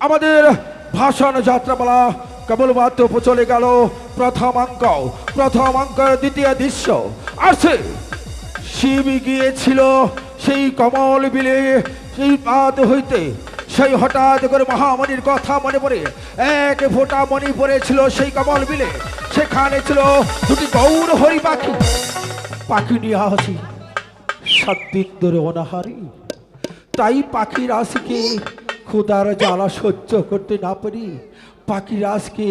আমাদের ভাষণ যাত্রাপালা কেবলমাত্র চলে গেল প্রথম অঙ্ক। প্রথম অঙ্কের দ্বিতীয় দৃশ্য। আছে শিব গিয়েছিল সেই কমল বিলে, সেই পাদ হইতে। সেই হঠাৎ করে মহামণির কথা মনে পড়ে। এক ফোঁটা মণি পড়েছিল সেই কমল বিলে। সেখানে ছিল দুটি গৌর হরি পাখি। পাখি নিয়ে আসি। সাত দিন ধরে অনাহারি। তাই পাখি রাশিকে ক্ষুদার জ্বালা সহ্য করতে না পারি। পাখি রাজকে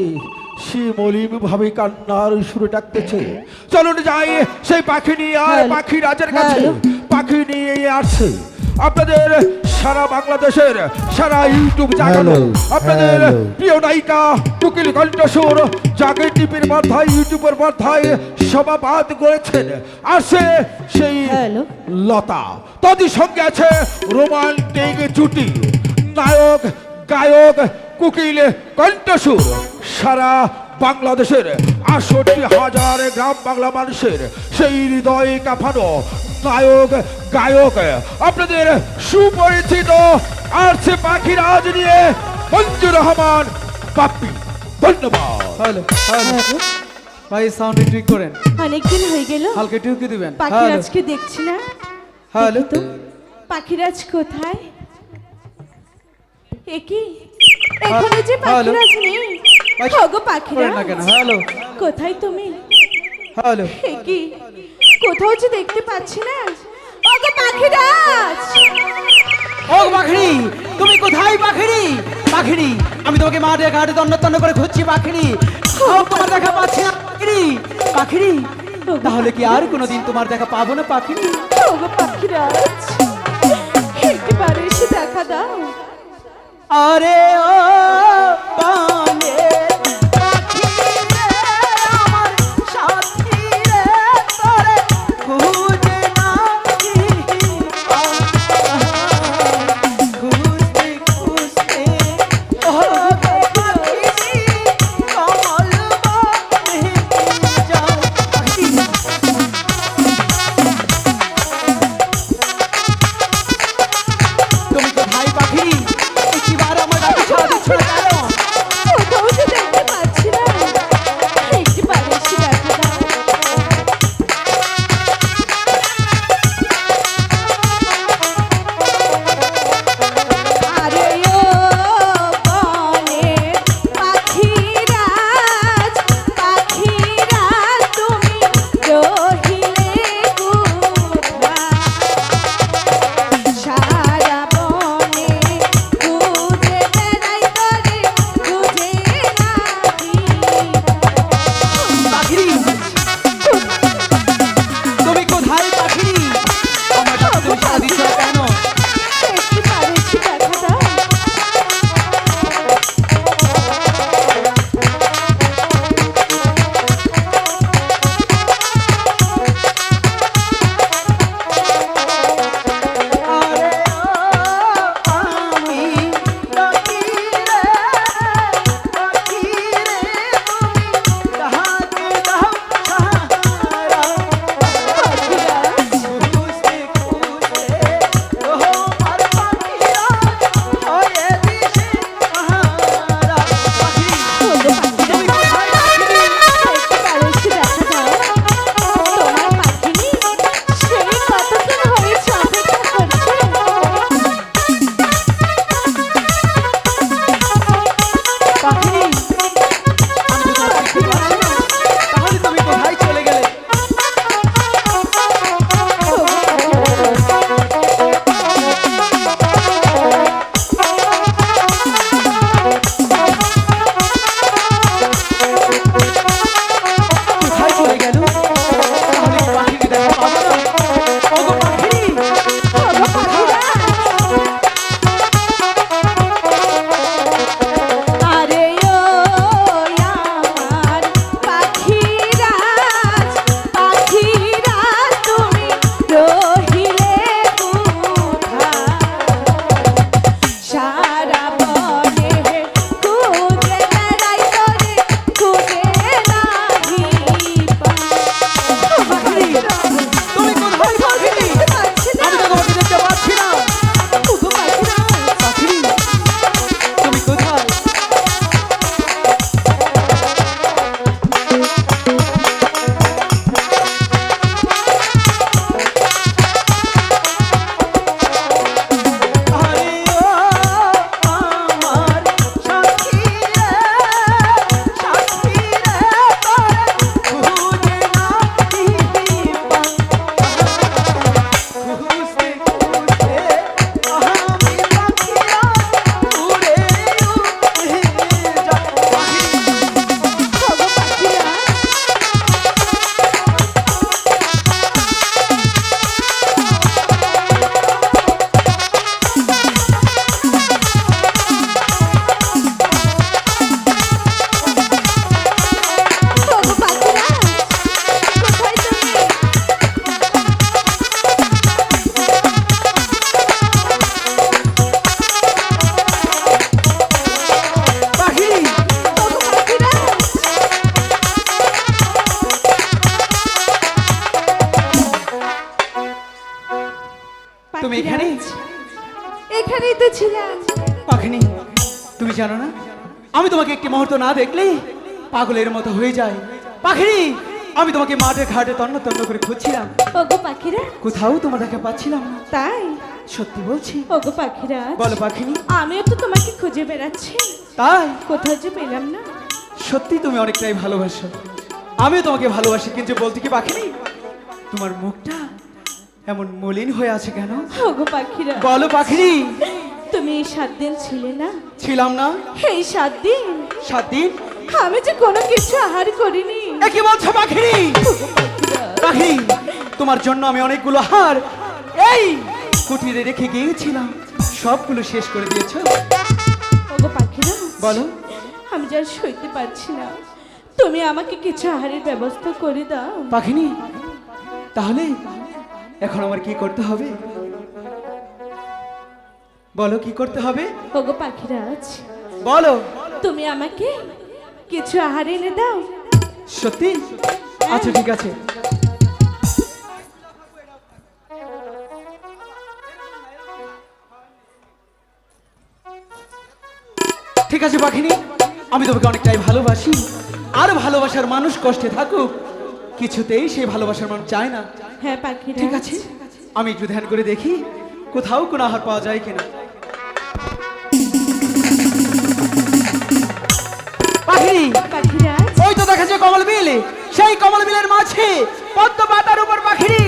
সে মলিম ভাবে কান্নার সুরে ডাকতেছে। চলুন যাই সেই পাখি নিয়ে আর। পাখি রাজের কাছে। পাখি নিয়ে আসছে। আপনাদের সারা বাংলাদেশের সারা ইউটিউব জাগানো আপনাদের প্রিয় নায়িকা টুকিল কণ্ঠস্বর জাগে টিভির মাথায় ইউটিউবের মাথায় সভাপাত করেছেন। আসে সেই লতা। তাদের সঙ্গে আছে রোমান্টিক জুটি। নায়ক গায়ক কুকিল কণ্ঠসুর। সারা বাংলাদেশের আষট্টি হাজার গ্রাম বাংলা মানুষের সেই হৃদয় কাঁপানো নায়ক গায়ক আপনাদের সুপরিচিত আর সে পাখিরাজ নিয়ে মঞ্জুর রহমান বাপ্পি ধন্যবাদ। হ্যালো হ্যালো ভাই সাউন্ড ঠিক করেন। অনেকদিন হয়ে গেল। হালকা টিউকি দিবেন। পাখিরাজকে দেখছি না। হ্যালো তো পাখিরাজ কোথায়? একি? এখানে যে। পাখিরাজ নেই? ওগো পাখিরাজ। হ্যালো। কোথায় তুমি? হ্যালো। একি? কোথাও যে দেখতে পাচ্ছি না? ওগো পাখিরাজ! ও পাখিরি তুমি কোথায় পাখিরি পাখিরি আমি তোমাকে মাঠে ঘাটে দণ্ড করে খুঁজছি পাখিরি তোমার দেখা পাচ্ছি না পাখিরি পাখিরি তাহলে কি আর কোনোদিন তোমার দেখা পাবো না পাখিরি ওগো পাখিরাজ। একটিবার এসে দেখা দাও। আরে ও তুমি জানো না? আমি তোমাকে একটি মুহূর্ত না দেখলে পাগলের মতো হয়ে যায়। পাখিরি আমি তোমাকে মাঠে ঘাটে তন্ন তন্ন করে খুঁজছিলাম। ওগো পাখিরা। কোথাও তোমার দেখা পাচ্ছিলাম না। তাই? সত্যি বলছি। ওগো পাখিরা। বলো পাখিনি। আমিও তো তোমাকে খুঁজে বেড়াচ্ছি। তাই? কোথাও যে পেলাম না। সত্যি তুমি অনেকটাই ভালোবাসো। আমিও তোমাকে ভালোবাসি কিন্তু বলতে কি পাখিনি? তোমার মুখটা এমন মলিন হয়ে আছে কেন? ওগো পাখিরা। বলো পাখিনি। তুমি এই সাত দিন ছিলে না? ছিলাম না। এই সাত দিন? সাত দিন? আমি যে কোনো কিছু আহার করিনি। কি বলছো ওগো পাখি তোমার জন্য আমি অনেকগুলো হার এই কুটিরে রেখে গিয়েছিলাম। সবগুলো শেষ করে দিয়েছ? ওগো পাখিরা বলো। আমি যা সইতে পারছি না। তুমি আমাকে কিছু আহারের ব্যবস্থা করে দাও। পাখিনি তাহলে এখন আমার কি করতে হবে? বলো কি করতে হবে? ওগো পাখিরাজ বলো। তুমি আমাকে কিছু আহার এনে দাও। সত্যি? আচ্ছা ঠিক আছে। ঠিক আছে পাখিনি। আমি তোমাকে অনেকটাই ভালোবাসি। আর ভালোবাসার মানুষ কষ্টে থাকুক। কিছুতেই সেই ভালোবাসার মানুষ চায় না। হ্যাঁ পাখি ঠিক আছে? আমি একটু ধ্যান করে দেখি কোথাও কোনো আহার পাওয়া যায় কিনা। কমল বিল সেই কমল বিলের মাঝে পদ্ম পাতার উপর পাখিরি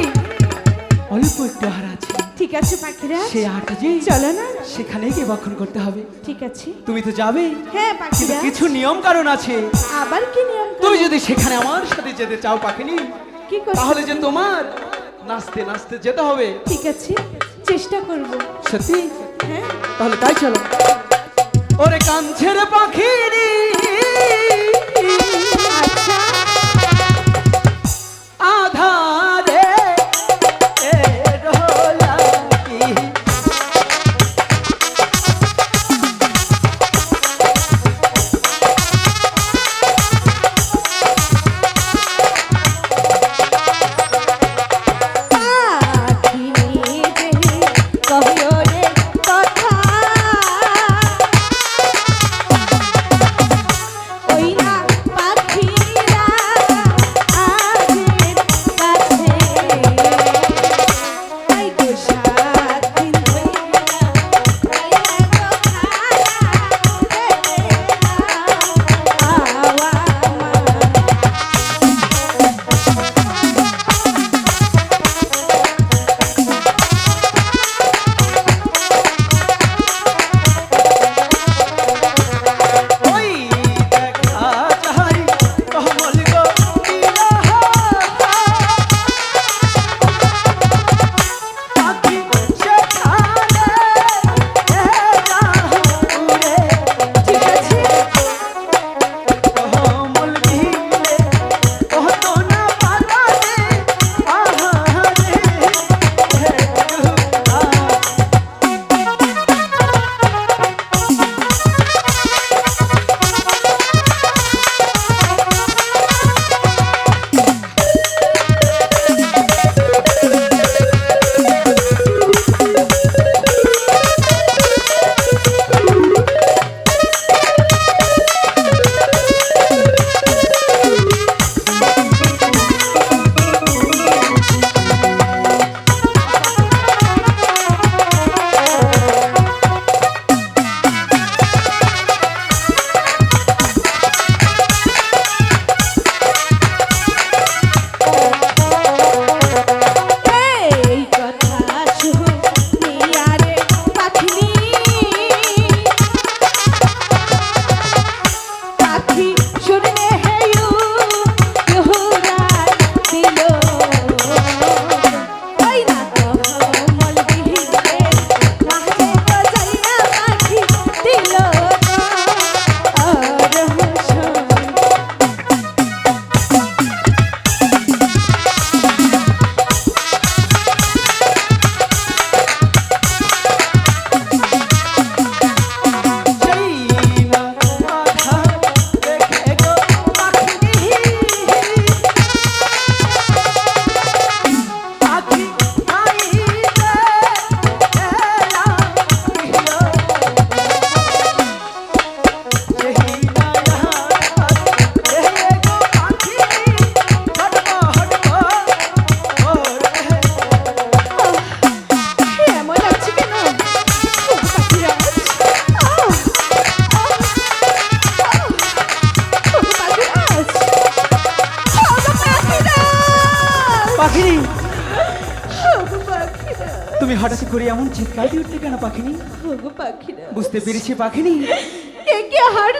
অল্প একটু আহার আছে ঠিক আছে পাখিরাজ সেই আহারটা যে চলো না। সেখানেই গিয়ে ভক্ষণ করতে হবে। ঠিক আছে। তুমি তো যাবে। হ্যাঁ পাখিরাজ কিছু নিয়ম কারণ আছে। আবার কি নিয়ম? তুমি যদি সেখানে আমার সাথে যেতে চাও পাখিনি কি করতে তাহলে যে তোমার নাচতে নাচতে যেতে হবে। ঠিক আছে চেষ্টা করব। সত্যি? হ্যাঁ। তাহলে তাই চলো। ওরে কাঞ্ছের পাখিরি করে এমন চিৎকার দিয়ে উঠতে কেন পাখিনি? বুঝতে পেরেছি পাখিনি। কে কে হার